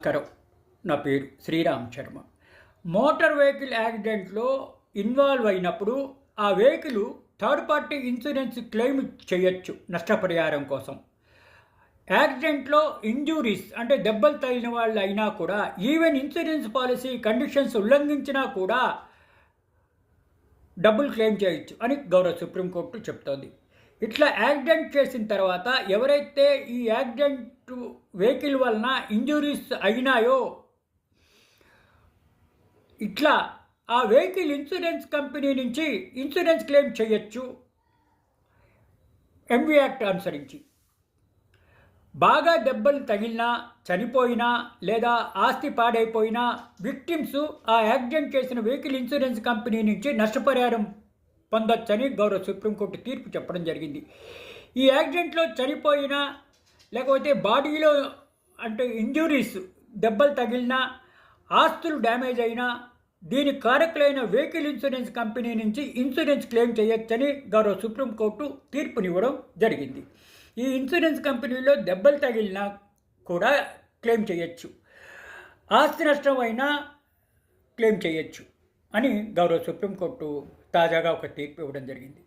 నమస్కారం నా పేరు శ్రీరామ్ శర్మ. మోటార్ వెహికల్ యాక్సిడెంట్లో ఇన్వాల్వ్ అయినప్పుడు ఆ vehicle third party insurance claim చేయొచ్చు నష్టపరిహారం కోసం. యాక్సిడెంట్లో ఇంజూరీస్ అంటే దెబ్బలు తగిలిన వాళ్ళు అయినా కూడా ఈవెన్ ఇన్సూరెన్స్ పాలసీ కండిషన్స్ ఉల్లంఘించినా కూడా డబ్బులు క్లెయిమ్ చేయొచ్చు అని గౌరవ సుప్రీంకోర్టు చెప్తోంది. ఇట్లా యాక్సిడెంట్ చేసిన తర్వాత ఎవరైతే ఈ యాక్సిడెంట్ వెహికల్ వలన ఇంజురీస్ అయినాయో ఇట్లా ఆ వెహికల్ ఇన్సూరెన్స్ కంపెనీ నుంచి ఇన్సూరెన్స్ క్లెయిమ్ చేయొచ్చు. ఎంవి యాక్ట్ అనుసరించి. బాగా దెబ్బలు తగిలినా చనిపోయినా లేదా ఆస్తి పాడైపోయినా విక్టిమ్స్ ఆ యాక్సిడెంట్ చేసిన వెహికల్ ఇన్సూరెన్స్ కంపెనీ నుంచి నష్టపరిహారం పొందొచ్చని గౌరవ సుప్రీంకోర్టు తీర్పు చెప్పడం జరిగింది. ఈ యాక్సిడెంట్లో చనిపోయినా లేకపోతే బాడీలో అంటే ఇంజురీస్ దెబ్బలు తగిలినా ఆస్తులు డ్యామేజ్ అయినా దీని కారకులైన వెహికల్ ఇన్సూరెన్స్ కంపెనీ నుంచి ఇన్సూరెన్స్ క్లెయిమ్ చేయొచ్చని గౌరవ సుప్రీంకోర్టు తీర్పునివ్వడం జరిగింది. ఈ ఇన్సూరెన్స్ కంపెనీలో దెబ్బలు తగిలినా కూడా క్లెయిమ్ చేయొచ్చు. ఆస్తి నష్టం అయినా క్లెయిమ్ చేయొచ్చు. అని గౌరవ సుప్రీంకోర్టు తాజాగా ఒక తీర్పు ఇవ్వడం జరిగింది.